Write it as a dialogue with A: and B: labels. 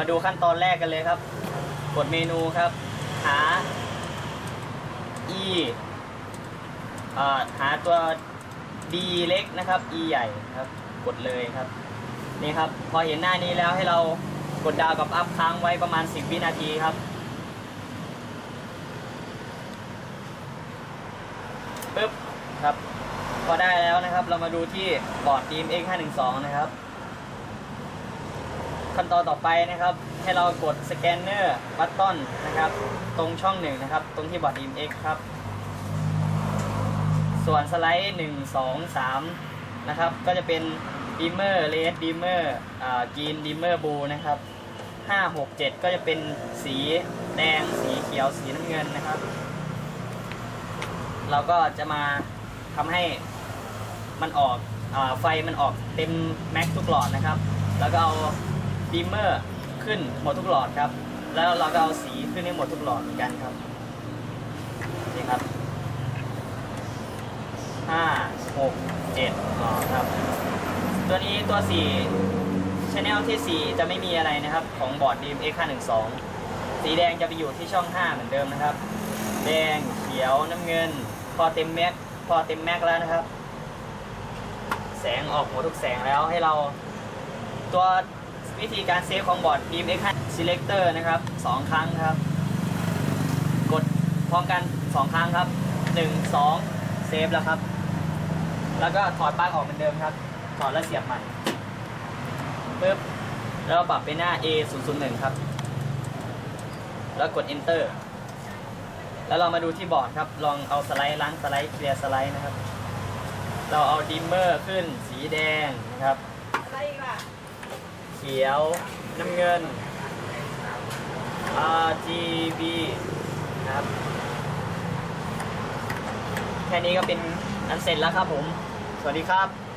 A: มาดูขั้นตอนแรกกันเลยครับ กดเมนูครับ หา e อ่อหาตัว d เล็กนะครับ e ใหญ่ครับ กดเลยครับ นี่ครับ พอเห็นหน้านี้แล้วให้เรากดดาวกับอัพค้างไว้ประมาณ 10 วินาทีครับ ปึ๊บ ครับ พอได้แล้วนะครับ เรามาดูที่บอร์ด DMX 512 นะครับ ขั้นตอนต่อไปนะครับ ให้เรากดสแกนเนอร์บัตตอนนะครับ ตรงช่องหนึ่งนะครับ ตรงที่บอร์ด DMX ครับ ส่วนสไลด์ 1 2 3 นะครับ ก็จะเป็นดีเมอร์เลสดีเมอร์กีนดีเมอร์บูนะครับ 5 6 7 ก็จะเป็นสีแดง สีเขียว สีน้ำเงินนะครับ เราก็จะมาทำให้มันออกอไฟมันออกเต็มแม็กทุกหลอดนะครับ แล้วก็เอา ดีเมอร์ขึ้นหมดทุกหลอดครับ แล้วเราก็เอาสีขึ้นให้หมดทุกหลอดเหมือนกันครับ นี่ครับห้าหกเจ็ดหลอดครับ ตัวนี้ตัวสี่ชแนลที่ 4 จะไม่มีอะไรนะครับ ของบอร์ด DMX 512 สีแดงจะไปอยู่ที่ช่อง 5 เหมือนเดิมนะครับ แดงเขียวน้ำเงิน พอเต็มแม็กพอเต็มแม็กแล้วนะครับ แสงออกหมดทุกแสงแล้วให้เราตัว วิธีการเซฟของบอร์ด DMX 5 Selector นะครับ2ครั้งครับ กดพร้อมกัน 2 ครั้งครับ 1 2 เซฟแล้วครับ แล้วก็ถอดปลั๊กออกเหมือนเดิมครับ ถอดแล้วเสียบใหม่ปึ๊บแล้วปรับเป็นหน้า A 0 0 1ครับ แล้วกด enter แล้วเรามาดูที่บอร์ดครับ ลองเอาสไลด์ล้างสไลด์เคลียร์สไลด์นะครับ เราเอาดิมเมอร์ขึ้นสีแดงนะครับ
B: อะไรอีกล่ะ
A: เขียว น้ำเงิน RGB นะครับ แค่นี้ก็เป็นอันเสร็จแล้วครับผม สวัสดีครับ